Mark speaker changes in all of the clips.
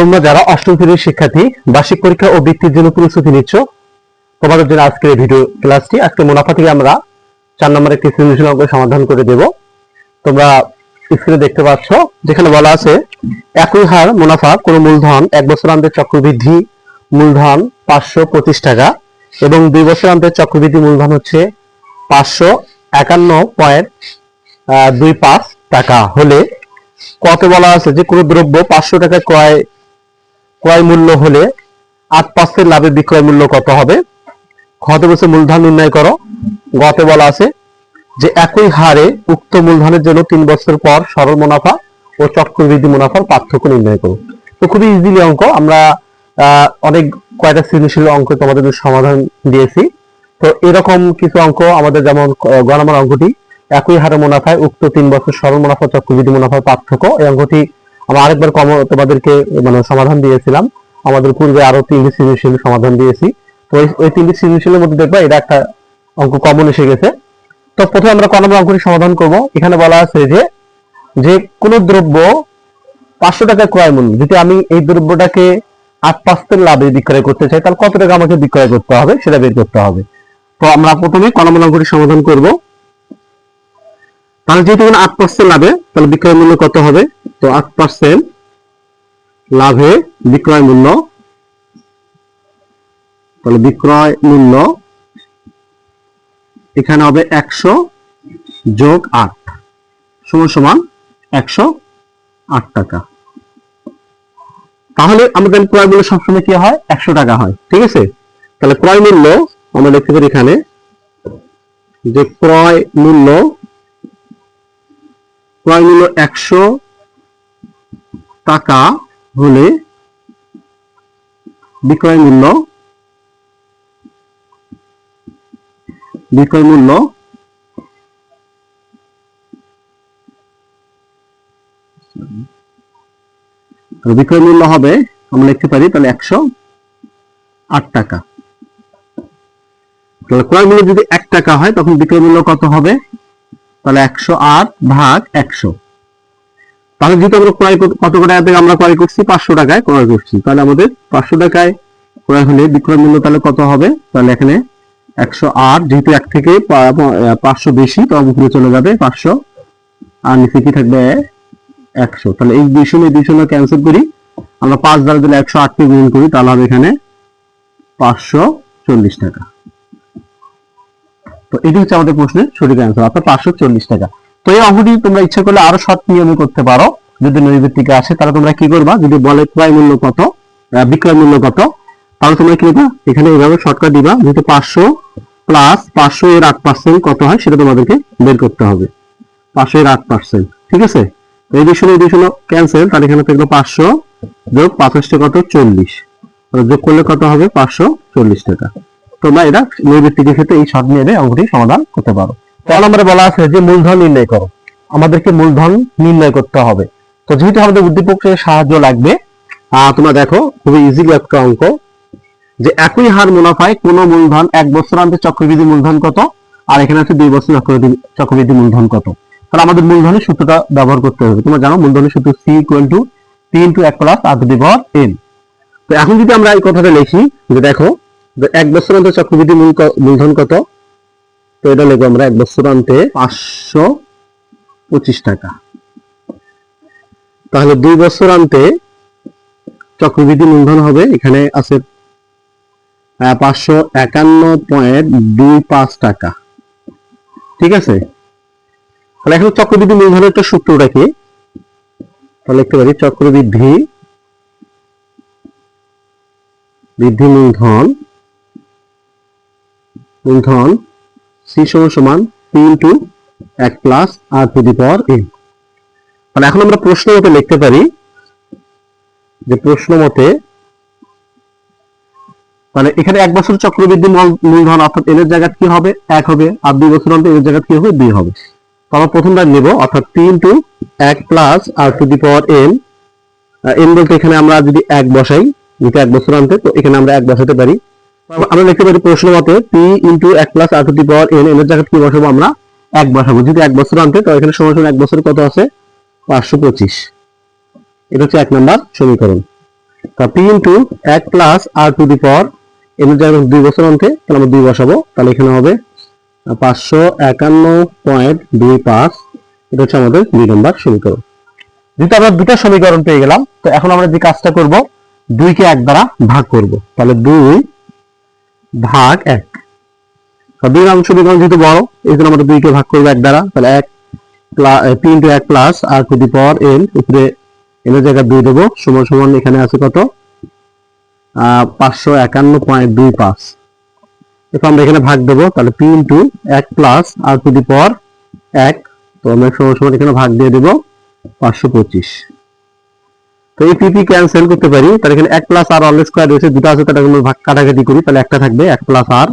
Speaker 1: তোমরা যারা অষ্টম শ্রেণির শিক্ষার্থী, বার্ষিক পরীক্ষা ও বৃত্তির জন্য প্রস্তুতি নিচ্ছ, তোমাদের জন্য আজকের ভিডিও ক্লাসটি আজকে মুনাফা থেকে আমরা চার নম্বর একটি সৃজনশীল অঙ্ক সমাধান করে দেব। তোমরা স্ক্রিনে দেখতে পাচ্ছ, যেখানে বলা আছে, একই হার মুনাফা কোন মূলধন এক বছর বছরান্তের চক্রবৃদ্ধি মূলধন পাঁচশো পঁচিশ টাকা এবং দুই বছর বছরান্তের চক্রবৃদ্ধি মূলধন হচ্ছে পাঁচশো একান্ন পয়েন্ট দুই পাঁচ টাকা। হলে কত বলা আছে যে কোনো দ্রব্য পাঁচশো টাকা ক্রয় ক্রয় মূল্য হলে আট পার্সেন্ট লাভের বিক্রয় মূল্য কত হবে? খতে বসে মূলধন নির্ণয় করো। গতে বলা আছে যে একই হারে উক্ত মূলধনের জন্য তিন বছর পর সরল মুনাফা ও চক্রবৃদ্ধি মুনাফার পার্থক্য নির্ণয় করো। তো খুবই ইজিলি অঙ্ক। আমরা অনেক কয়টা সৃজনশীল অঙ্ক তোমাদের সমাধান দিয়েছি। তো এরকম কিছু অঙ্ক আমাদের যেমন আহ, গ নম্বর অঙ্কটি একই হারে মুনাফায় উক্ত তিন বছর সরল মুনাফা চক্রবৃদ্ধি মুনাফার পার্থক্য। এই অঙ্কটি আমরা আরেকবার কম তোমাদেরকে মানে সমাধান দিয়েছিলাম। আমাদের পূর্বে আরও তিনটি সৃজনশীল সমাধান দিয়েছি। তো ওই- তিনটি সৃজনশীলের মধ্যে দেখবা এটা একটা অঙ্ক কমন এসে গেছে। তো প্রথমে আমরা ক নম্বর অঙ্কটি সমাধান করব। এখানে বলা আছে যে যে কোন দ্রব্য পাঁচশো টাকা ক্রয় মূল্য, যদি আমি এই দ্রব্যটাকে আট পার্সেন্ট লাভে বিক্রয় করতে চাই, তাহলে কত টাকা আমাকে বিক্রয় করতে হবে? সেটা বের করতে হবে। তো আমরা প্রথমে ক নম্বর অঙ্কটি সমাধান করব। তাহলে যেহেতু আট পার্সেন্ট লাভে, তাহলে বিক্রয় মূল্য কত হবে? তো আট পার্সেন্ট লাভে বিক্রয় মূল্য। তাহলে বিক্রয় মূল্য এখানে হবে একশো যোগ আট। সমান সমান একশো আট টাকা। তাহলে আমাদের ক্রয় মূল্য সবসময় কি হয়? একশো টাকা হয়। ঠিক আছে? তাহলে ক্রয় মূল্য আমরা লিখতে পারি এখানে যে ক্রয় মূল্য ক্রয় মূল্য একশো টাকা হলে বিক্রয় মূল্য বিক্রয় মূল্য বিক্রয় মূল্য হবে, আমরা লিখতে পারি তাহলে একশো আট টাকা। তাহলে ক্রয় মূল্য যদি এক টাকা হয়, তখন বিক্রয় মূল্য কত হবে? তাহলে একশো আট ভাগ একশো। তাহলে যেহেতু আমরা ক্রয় কত টাকা থেকে আমরা ক্রয় করছি? পাঁচশো টাকায় ক্রয় করছি। তাহলে আমাদের পাঁচশো টাকায় ক্রয় হলে বিক্রয় মূল্য তাহলে কত হবে? তাহলে এখানে একশো আট, যেহেতু এক থেকে পাঁচশো বেশি, তো উপরে চলে যাবে পাঁচশো। আর নিচে কি থাকবে? একশো। তাহলে এই দুই শূন্য এই দুই শূন্য ক্যান্সেল করি। আমরা পাঁচ দ্বারা দিলে একশো আটকে গুণ করি, তাহলে হবে এখানে পাঁচশো চল্লিশ টাকা। তো এটি হচ্ছে আমাদের প্রশ্নের সঠিক অ্যান্সার অর্থাৎ পাঁচশো চল্লিশ টাকা। তো এই অঙ্কটি তোমরা ইচ্ছা করলে আরও শর্ট নিয়মে করতে পারো। যদি নৈবেত্তিকে আসে, তাহলে তোমরা কি করবা? যদি বলে ক্রয় মূল্য কত বিক্রয় মূল্য কত, তাহলে তোমরা কি করবা? এখানে এইভাবে শর্টকাট দিবা, যেহেতু পাঁচশো প্লাস পাঁচশো এর আট পার্সেন্ট কত হয়, সেটা তোমাদেরকে বের করতে হবে। পাঁচশো এর আট পার্সেন্ট ঠিক আছে? এই শূন্য এই শূন্য ক্যান্সেল তাহলে এখানে থাকল পাঁচশো যোগ পাঁচশো কত? চল্লিশ। যোগ করলে কত হবে? পাঁচশো চল্লিশ টাকা। তোমরা এটা নৈবেত্তিকের ক্ষেত্রে এই শর্ট নিয়ে অঙ্কটি সমাধান করতে পারো। নম্বরে বলা আছে যে মূলধন নির্ণয় করো। আমাদেরকে মূলধন নির্ণয় করতে হবে। তো যেহেতু আমাদের উদ্দীপকের সাহায্য লাগবে তোমরা দেখো, খুবই ইজিলি একটা অঙ্ক। যে একই হার মুনাফায় কোন মূলধন এক বছরান্তে চক্রবৃদ্ধি মূলধন কত? আর এখানে আছে দুই বছর চক্রবৃদ্ধি মূলধন কত? তাহলে আমাদের মূলধনের সূত্রটা ব্যবহার করতে হবে। তোমরা জানো, মূলধনের সূত্র C equal to P into এক plus R to the power N তো এখন যদি আমরা এই কথাটা লিখি, যে দেখো এক বছর অন্তে চক্রবৃদ্ধি মূল মূলধন কত? তো এটা লিখব আমরা এক বছর অন্তে পাঁচশো পঁচিশ টাকা। তাহলে দুই বছর অন্তে চক্রবৃদ্ধি মূলধন হবে, এখানে আছে পাঁচশো একান্ন পয়েন্ট দুই পাঁচ টাকা। ঠিক আছে? তাহলে এখন চক্রবৃদ্ধি মূলধনের একটা সূত্রটা কি তাহলে লিখতে পারি চক্রবৃদ্ধি বৃদ্ধি মূলধন মূলধন সি সমান সমান পি ইন্টু এক plus R to the power N এখন আমরা প্রশ্ন মতে লিখতে পারি যে প্রশ্ন মতে তাহলে এখানে এক বছর চক্রবৃদ্ধি মূলধন অর্থাৎ এর জায়গায় কি হবে? এক হবে আর দুই বছর অন্তর এর জায়গায় কি হবে? দুই হবে। তো আমরা প্রথমবার নেব, অর্থাৎ পি ইন্টু এক plus R to the power N N বলতে এখানে আমরা যদি এক বসাই যেটা এক বছর আনতে তো এখানে আমরা এক বসাতে পারি। আমরা লিখতে পারি প্রশ্ন মতে পি ইন্টু এক plus R to the power N এর জায়গায় কি বসাবো আমরা? এক বসাবো। যদি এক বছর আনতে তো এখানে সময় এক বছর কত আছে? পাঁচশো পঁচিশ। এটা হচ্ছে এক নাম্বার সমীকরণ। তা পি ইন্টু এক plus R to the power এর জায়গায় দুই বছর অন্তে তাহলে আমরা দুই বসাবো। তাহলে এখানে হবে পাঁচশো একান্ন পয়েন্ট দুই পাঁচ। এটা হচ্ছে আমাদের দুই নম্বর সমীকরণ। যেহেতু আমরা দুটো সমীকরণ পেয়ে গেলাম, তো এখন আমরা যে কাজটা করব, দুইকে এক দ্বারা ভাগ করব। তাহলে দুই ভাগ এক। দুই নম্বর সমীকরণ যেহেতু বড়, এই জন্য আমরা দুইকে ভাগ করব এক দ্বারা। তাহলে এক পি ইন্টু এক plus R to the power N উপরে এন এর জায়গায় দুই দেবো। সমান সমান এখানে আছে কত? পাঁচশো একান্ন পয়েন্ট দুই পাঁচ। এরপর আমরা এখানে ভাগ দেবো। তাহলে পি ইন্টু এক plus R to the power এক। তো আমরা সমান সমান এখানে ভাগ দিয়ে দেবো পাঁচশো পঁচিশ। তো এই পিপি ক্যান্সেল করতে পারি, তাহলে এখানে এক প্লাস আর অল স্কোয়ার রয়েছে, দুটো আছে তাহলে আমরা ভাগ কাটাকাটি করি, তাহলে একটা থাকবে এক প্লাস আর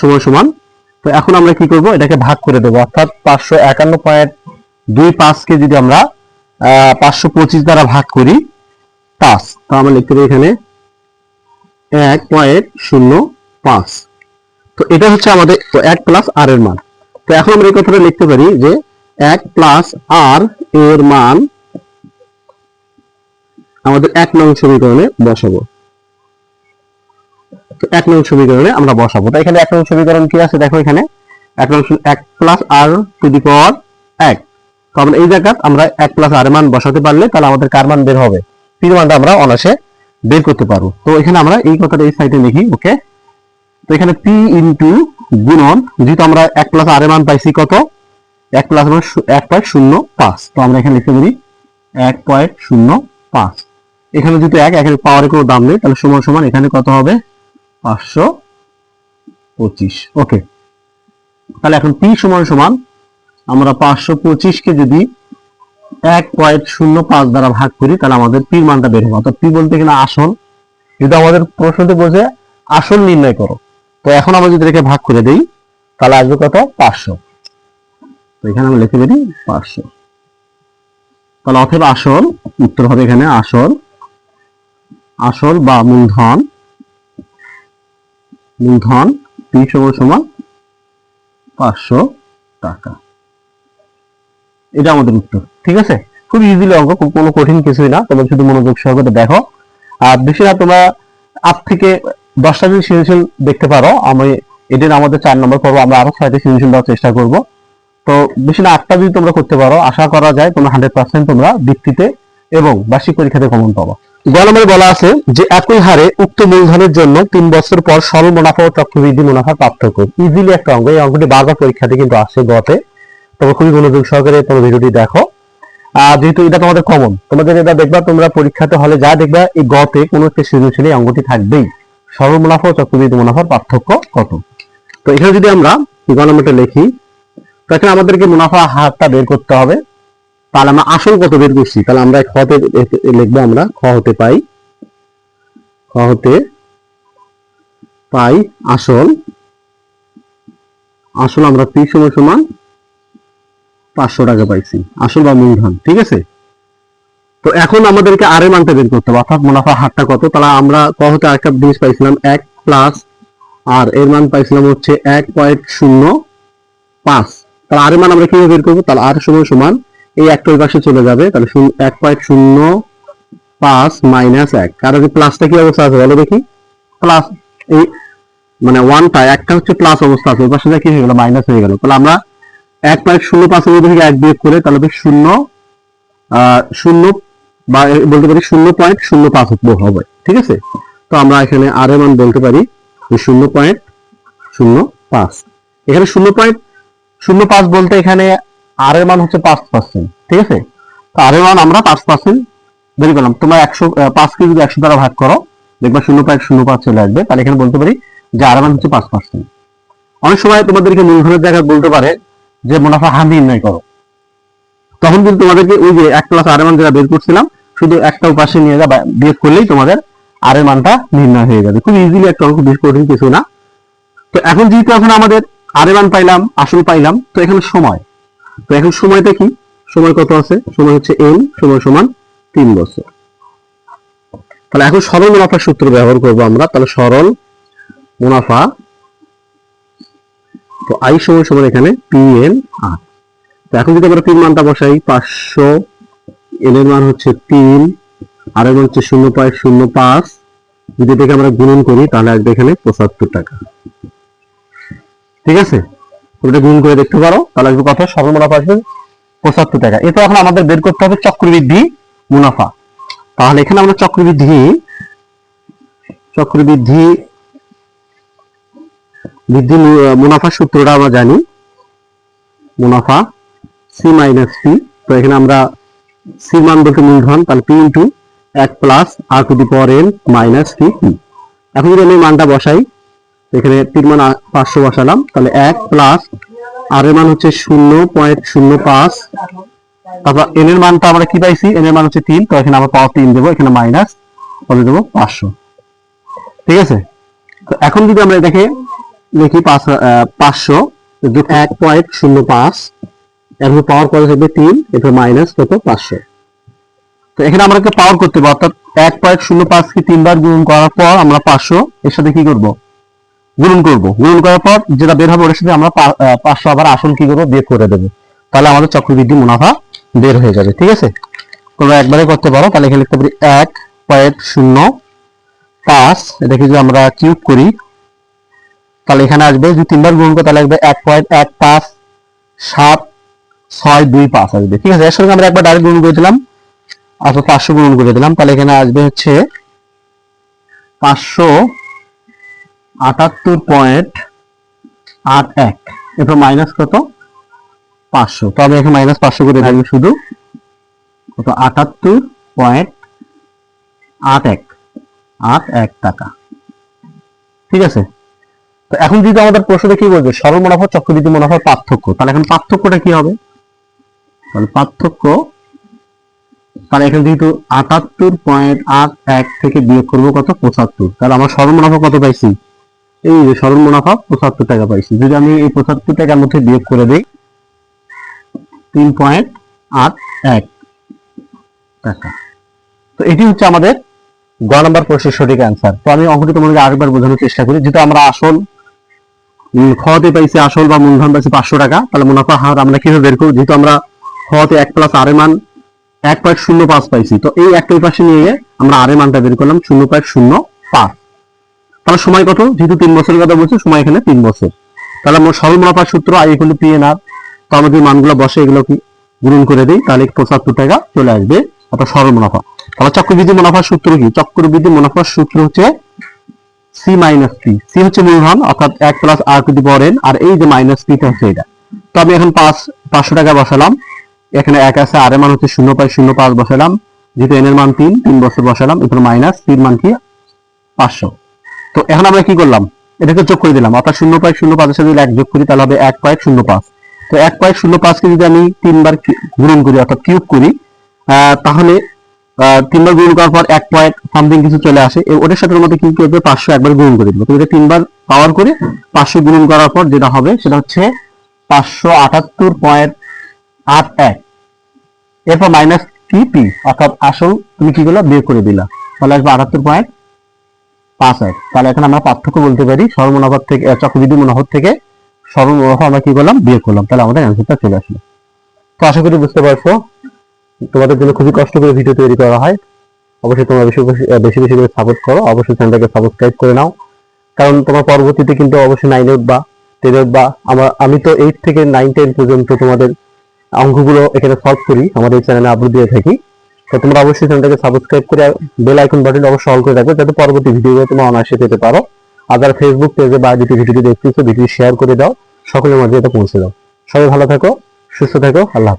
Speaker 1: সমান সমান। তো এখন আমরা কি করব? এটাকে ভাগ করে দেবো, অর্থাৎ পাঁচশো একান্ন পয়েন্ট দুই পাঁচকে যদি আমরা পাঁচশো পঁচিশ দ্বারা ভাগ করি, পাঁচ, তো আমরা লিখতে পারি এখানে এক পয়েন্ট শূন্য পাঁচ। তো এটা হচ্ছে আমাদের, তো এক প্লাস আর এর মান। তো এখন আমরা এই কথাটা লিখতে পারি যে এক প্লাস আর এর মান আমাদের এক নং সমীকরণে বসাবো। এক নং সমীকরণে আমরা বসাবো। তো এখানে এক নং সমীকরণ কি আছে? দেখো এখানে। এক নং এক plus R to the power এক। তো আমরা এই জায়গায় আমরা এক প্লাস আর মান বসাতে পারলে তাহলে আমাদের কার মান বের হবে? পির মানটা আমরা অনাসে বের করতে পারব। তো এখানে আমরা এই কথাটা এই সাইডে লিখি ওকে তো এখানে পি ইন্টু গুণন, যেহেতু আমরা এক প্লাস আর মান পাইছি কত? এক প্লাস এক পয়েন্ট শূন্য পাঁচ। তো আমরা এখানে লিখতে পারি এক পয়েন্ট শূন্য পাঁচ। এখানে যেহেতু এক, একের পাওয়ারের কোনো দাম নেই, তাহলে সমান সমান এখানে কত হবে? পাঁচশো পঁচিশ। ওকে তাহলে এখন পি সমান সমান, আমরা পাঁচশো পঁচিশকে যদি এক পয়েন্ট শূন্য পাঁচ দ্বারা ভাগ করি, তাহলে আমাদের পির মানটা বের হবে। অর্থাৎ পি বলতে কিনা আসল যদি আমাদের প্রশ্নতে বোঝে আসল নির্ণয় করো। তো এখন আমরা যদি এটাকে ভাগ করে দেই, তাহলে আসবে কত? পাঁচশো। তো এখানে আমি লিখে দিই পাঁচশো। তাহলে অথবা আসল, উত্তর হবে এখানে আসল। আসল বা মূলধন মূলধন পি সমান সমান পাঁচশো টাকা। এটা আমাদের উত্তর, ঠিক আছে? খুব ইজিলি অঙ্ক খুব কোনো কঠিন কিছুই না, তোমরা শুধু মনোযোগ সহকারে দেখো। আর বেশি না, তোমরা আট থেকে দশটা যদি সৃজনশীল দেখতে পারো, আমি এদের আমাদের চার নম্বর পর্ব, আমরা আরও ছয়টা সৃজনশীল দেওয়ার চেষ্টা করব। তো বেশি না, আটটা যদি তোমরা করতে পারো, আশা করা যায় তোমরা হান্ড্রেড পার্সেন্ট তোমরা বৃত্তিতে এবং বার্ষিক পরীক্ষাতে কমন পাবো। গ বলা আছে যে একই হারে উক্ত মূলধনের জন্য তিন বছর পর সরল মুনাফা ও চক্রবৃদ্ধি মুনাফার পার্থক্য। ইজিলি একটা অঙ্গ। এই অঙ্কটি বারবার পরীক্ষাতে কিন্তু আসে গতে তবে খুবই মনোযোগ সহকারে তোমরা ভিডিওটি দেখো। আর যেহেতু এটা তোমাদের কমন তোমাদের এটা দেখবা, তোমরা পরীক্ষাতে হলে যা দেখবা, এই গতে কোনো একটা সৃজনশীল এই অঙ্কটি থাকবেই। সরল মুনাফা ও চক্রবৃদ্ধি মুনাফার পার্থক্য কত? তো এখানে যদি আমরা গ লিখি, তো এখানে আমাদেরকে মুনাফা হারটা বের করতে হবে। তাহলে আমরা আসল কত বের করছি? তাহলে আমরা খতে লিখব আমরা, খ হতে পাই, খ হতে পাই আসল আসল আমরা পি সমান সমান পাঁচশো টাকা পাইছি, আসল বা মূলধন, ঠিক আছে? তো এখন আমাদেরকে আরে মানটা বের করতে হবে, অর্থাৎ মুনাফা হারটা কত? তাহলে আমরা ক হতে আরেকটা জিনিস পাইছিলাম, এক প্লাস আর এর মান পাইছিলাম হচ্ছে এক পয়েন্ট শূন্য পাঁচ। তাহলে আর মান আমরা কীভাবে বের করব? তাহলে আর সমান সমান এই একটা ওই পাশে চলে যাবে, তাহলে এক পয়েন্ট শূন্য পাঁচ মাইনাস এক। এই প্লাসটা কি অবস্থা আছে বলো দেখি। প্লাস এই মানে ওয়ানটা একটা হচ্ছে প্লাস অবস্থা আছে, ওই পাশে কি হয়ে গেল মাইনাস হয়ে গেল। তাহলে আমরা এক পয়েন্ট শূন্য পাঁচের মধ্যে থেকে এক বিয়োগ করে, তাহলে শূন্য শূন্য বা বলতে পারি শূন্য পয়েন্ট শূন্য পাঁচ হবে, ঠিক আছে? তো আমরা এখানে আর এর মান বলতে পারি শূন্য পয়েন্ট শূন্য পাঁচ। এখানে শূন্য পয়েন্ট শূন্য পাঁচ বলতে এখানে আর এর মান হচ্ছে পাঁচ পার্সেন্ট ঠিক আছে? তো আর এর মান আমরা পাঁচ পার্সেন্ট বের করলাম। তোমরা একশো আহ, পাঁচকে যদি একশো দ্বারা ভাগ করো দেখবা শূন্য পয়েন্ট শূন্য পাঁচ চলে আসবে। তাহলে এখানে বলতে পারি যে আর মান হচ্ছে পাঁচ পার্সেন্ট অনেক সময় তোমাদেরকে মূলধনের জায়গায় বলতে পারে যে মুনাফা হার নির্ণয় করো। তখন কিন্তু তোমাদেরকে ওই যে এক প্লাস আর মান যেটা বের করছিলাম শুধু একটা উপাশে নিয়ে যা বিয়োগ করলেই তোমাদের আর এর মানটা নির্ণয় হয়ে যাবে। খুব ইজিলি একটা অঙ্ক বেশ কঠিন কিছু না। তো এখন যেহেতু এখন আমাদের আর এর মান পাইলাম আসল পাইলাম তো এখানে সময়। তো এখন সময়টা কি? সময় কত আছে? সময় হচ্ছে এন সময় সমান তিন বছর। তাহলে এখন সরল মুনাফার সূত্র ব্যবহার করব আমরা। তাহলে সরল মুনাফা, তো আই সময় সমান এখানে পি এন আর তো এখন যদি আমরা তিন মানটা বসাই, পাঁচশো এন এর মান হচ্ছে তিন আর এর মান হচ্ছে শূন্য পয়েন্ট শূন্য পাঁচ। যদি এটাকে আমরা গুণন করি, তাহলে আসবে এখানে পঁচাত্তর টাকা। ঠিক আছে? এটা গুণ করে দেখতে পারো। তাহলে আসবে কত? সরল মুনাফা আসবে পঁচাত্তর টাকা। এরপর এখন আমাদের বের করতে হবে চক্রবৃদ্ধি মুনাফা। তাহলে এখানে আমরা চক্রবৃদ্ধি চক্রবৃদ্ধি, বৃদ্ধি মু- মুনাফার সূত্রটা আমরা জানি। মুনাফা সি মাইনাস পি তো এখানে আমরা সি মান বলতে মূলধন, তাহলে পি ইন্টু এক plus R to the power N minus P এখন যদি আমি মানটা বসাই এখানে তিন মান পাঁচশো বসালাম। তাহলে এক প্লাস আর এর মান হচ্ছে শূন্য পয়েন্ট শূন্য পাঁচ। তারপর এন এর মানটা আমরা কি পাইছি? এন এর মান হচ্ছে তিন। তো এখানে আমরা পাওয়ার তিন দেবো। এখানে মাইনাস কত দেবো? পাঁচশো। ঠিক আছে? তো এখন যদি আমরা এটাকে লিখি পাঁচ পাঁচশো এক পয়েন্ট শূন্য পাঁচ। এরপর পাওয়ার পরে থাকবে? তিন। এরপর মাইনাস কত? পাঁচশো। তো এখানে আমরা একটা পাওয়ার করতে পারব। অর্থাৎ এক পয়েন্ট শূন্য পাঁচ কে তিনবার গুণন করার পর আমরা পাঁচশো এর সাথে কি করব? গুণন করব। গুণন করার পর যেটা বের হবে ওর সাথে আমরা পাঁচশো আবার আসল কি করব? বের করে দেবো। তাহলে আমাদের চক্রবৃদ্ধি মুনাফা বের হয়ে যাবে, ঠিক আছে? তোমরা একবারে করতে পারো, তাহলে এখানে লিখতে পারি এক পয়েন্ট শূন্য পাঁচ। এটাকে যদি আমরা কিউব করি। তাহলে এখানে আসবে, যদি তিনবার গুণ করি, তাহলে আসবে এক পয়েন্ট এক পাঁচ সাত ছয় দুই পাঁচ আসবে, ঠিক আছে? এর সঙ্গে আমরা একবার ডাইরেক্ট গুণ করে দিলাম আচ্ছা পাঁচশো গুণ করে দিলাম। তাহলে এখানে আসবে হচ্ছে পাঁচশো আটাত্তর পয়েন্ট আট এক। এরপর মাইনাস কত? পাঁচশো। তো আমি এখানে মাইনাস পাঁচশো করে থাকবে শুধু। কত? আটাত্তর পয়েন্ট আট এক। আট এক টাকা। ঠিক আছে? তো এখন যদি আমাদের প্রশ্নটা কি বলবে? সরল মুনাফা চক্রবৃদ্ধি মুনাফার পার্থক্য। তাহলে এখন পার্থক্যটা কি হবে? তাহলে পার্থক্য তাহলে এখানে যেহেতু আটাত্তর পয়েন্ট আট এক থেকে বিয়োগ করব কত? পঁচাত্তর। তাহলে আমার সরল মুনাফা কত পাইছি? এই যে সরল মুনাফা, পঁচাত্তর টাকা পাইছি। যদি আমি এই পঁচাত্তর টাকার মধ্যে বিয়োগ করে দিই, তিন পয়েন্ট আট এক টাকা। তো এটি হচ্ছে আমাদের গ নাম্বার প্রশ্নের সঠিক অ্যান্সার তো আমি অঙ্কটি তোমাদেরকে আরেকবার বোঝানোর চেষ্টা করি। যেহেতু আমরা আসল খতে পাইছি আসল বা মূলধন পাইছি পাঁচশো টাকা, তাহলে মুনাফা হার আমরা কীভাবে বের করব? যেহেতু আমরা খতে এক প্লাস আর মান এক পয়েন্ট শূন্য পাঁচ পাইছি, তো এই একটা পাশে নিয়ে আমরা আর মানটা বের করলাম শূন্য পয়েন্ট শূন্য পাঁচ। তাহলে সময় কত? যেহেতু তিন বছরের কথা বলছি, সময় এখানে তিন বছর। তাহলে আমরা সরল মুনাফার সূত্র I to P N R তো আমাদের মানগুলো বসে এগুলো কি গুণন করে দিই, তাহলে পঁচাত্তর টাকা চলে আসবে, অর্থাৎ সরল মুনাফা তাহলে চক্রবৃদ্ধি মুনাফার সূত্র কি? চক্রবৃদ্ধি মুনাফার সূত্র হচ্ছে সি মাইনাস পি সি হচ্ছে মূলধন, অর্থাৎ এক plus R to the power N আর এই যে মাইনাস পিটা হচ্ছে এটা। তো আমি এখন পাঁচ, পাঁচশো টাকা বসালাম। এখানে এক আছে, আর এর মান হচ্ছে শূন্য পয়েন্ট শূন্য পাঁচ বসালাম। যেহেতু এন এর মান তিন তিন বছর বসালাম, এরপর মাইনাস তিন মান কি? পাঁচশো। তো এখন আমরা কি করলাম? এটাকে যোগ করে দিলাম। অর্থাৎ শূন্য পয়েন্ট শূন্য পাঁচের সাথে এক যোগ করি, তাহলে হবে এক পয়েন্ট শূন্য পাঁচ। তো এক পয়েন্ট শূন্য পাঁচকে যদি আমি তিনবার গুণন করি, অর্থাৎ কিউব করি তাহলে তিনবার গুণ করার পর এক পয়েন্ট সামথিং কিছু চলে আসে। ওটার সাথে আমাদের কি করবে পাঁচশো একবার গুণ করে দিবো। তো এটা তিনবার পাওয়ার করে পাঁচশো গুণন করার পর যেটা হবে, সেটা হচ্ছে পাঁচশো আটাত্তর পয়েন্ট আট এক। এরপর মাইনাস কি পি অর্থাৎ আসল তুমি কি করলা? বের করে দিলা। তাহলে আসবে আটাত্তর পয়েন্ট পাঁচ এক। তাহলে এখন আমরা পার্থক্য বলতে পারি সর্বমুনাফার থেকে চক্রবৃদ্ধি মুনাফার থেকে সর্বমুনাফা আমরা কি করলাম? বিয়োগ করলাম। তাহলে আমাদের অ্যান্সারটা চলে আসলো। তো আশা করি বুঝতে পারছ। তোমাদের জন্য খুবই কষ্ট করে ভিডিও তৈরি করা হয়। অবশ্যই তোমরা বেশি বেশি বেশি করে সাপোর্ট করো। অবশ্যই চ্যানেলটাকে সাবস্ক্রাইব করে নাও। কারণ তোমার পরবর্তীতে কিন্তু অবশ্যই নাইনে উঠবা টেনে উঠবা আমার, আমি তো এইট থেকে নাইন টেন পর্যন্ত তোমাদের অঙ্কগুলো এখানে সলভ করি। আমাদের চ্যানেলে আপলোড দিয়ে থাকি। তো তোমরা অবশ্যই চ্যানেলটাকে সাবস্ক্রাইব করে বেল আইকন বাটন অবশ্যই অল করে রাখবে যাতে পরবর্তী ভিডিওগুলো তোমরা অনায়াসে পেতে পারো আদার ফেসবুক পেজে বা যদি ভিডিওটি দেখতেছো ভিডিও শেয়ার করে দাও, সকলের মাঝে এটা পৌঁছে দাও সবাই ভালো থাকো, সুস্থ থাকো, আল্লাহ।